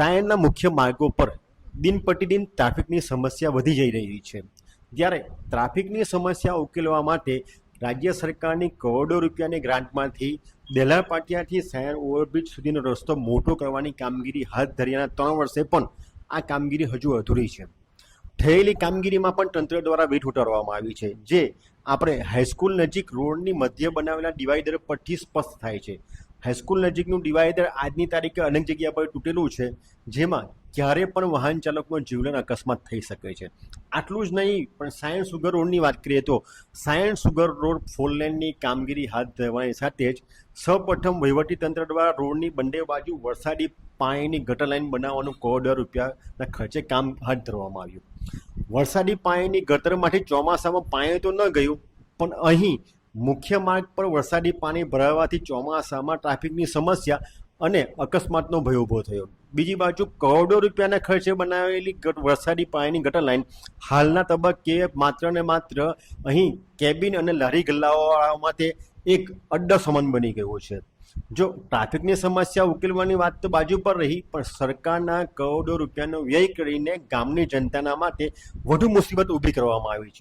સાયણના મુખ્ય માર્ગો પર દિન પ્રતિદિન ટ્રાફિકની સમસ્યા વધી જઈ રહી છે. ત્યારે ટ્રાફિકની સમસ્યા ઉકેલવા માટે રાજ્ય સરકારની કરોડો રૂપિયાની ગ્રાન્ટમાંથી બેલા પાટિયાથી સાયણ ઓવરબ્રિજ સુધીનો રસ્તો મોટો કરવાની કામગીરી હાથ ધર્યાના ત્રણ વર્ષે પણ આ કામગીરી હજુ અધૂરી છે. થયેલી કામગીરીમાં પણ તંત્ર દ્વારા વીટ ઉતારવામાં આવી છે, જે આપણે હાઈસ્કૂલ નજીક રોડની મધ્ય બનાવેલા ડિવાઈડર પરથી સ્પષ્ટ થાય છે. હાઈસ્કૂલ નજીકનું ડિવાઈડર આજની તારીખે અનેક જગ્યા પર તૂટેલું છે, જેમાં ક્યારે પણ વાહન ચાલકનો જીવલેણ અકસ્માત થઈ શકે છે. આટલું જ નહીં, પણ સાયન્સ સુગર રોડની વાત કરીએ તો સાયન્સ સુગર રોડ ફોરલેનની કામગીરી હાથ ધરવાની સાથે જ સૌપ્રથમ વહીવટીતંત્ર દ્વારા રોડની બંને બાજુ વરસાદી પાણીની ગટર લાઈન બનાવવાનું કરોડો રૂપિયાના ખર્ચે કામ હાથ ધરવામાં આવ્યું. વરસાદી પાણીની ગટરમાંથી ચોમાસામાં પાણી તો ન ગયું, પણ અહીં મુખ્ય માર્ગ પર વરસાદી પાણી ભરાવાથી ચોમાસામાં ટ્રાફિકની સમસ્યા અને અકસ્માતનો ભય ઊભો થયો. બીજી બાજુ કરોડો રૂપિયાના ખર્ચે બનાવેલી વરસાદી પાણીની ગટર લાઈન હાલના તબક્કે માત્ર ને માત્ર અહીં કેબિન અને લારી ગલ્લાવાળાઓ માટે એક અડ્ડો સમાન બની ગયો છે. જો ટ્રાફિકની સમસ્યા ઉકેલવાની વાત તો બાજુ પર રહી, પણ સરકારના કરોડો રૂપિયાનો વ્યય કરીને ગામની જનતાના માટે વધુ મુસીબત ઊભી કરવામાં આવી છે.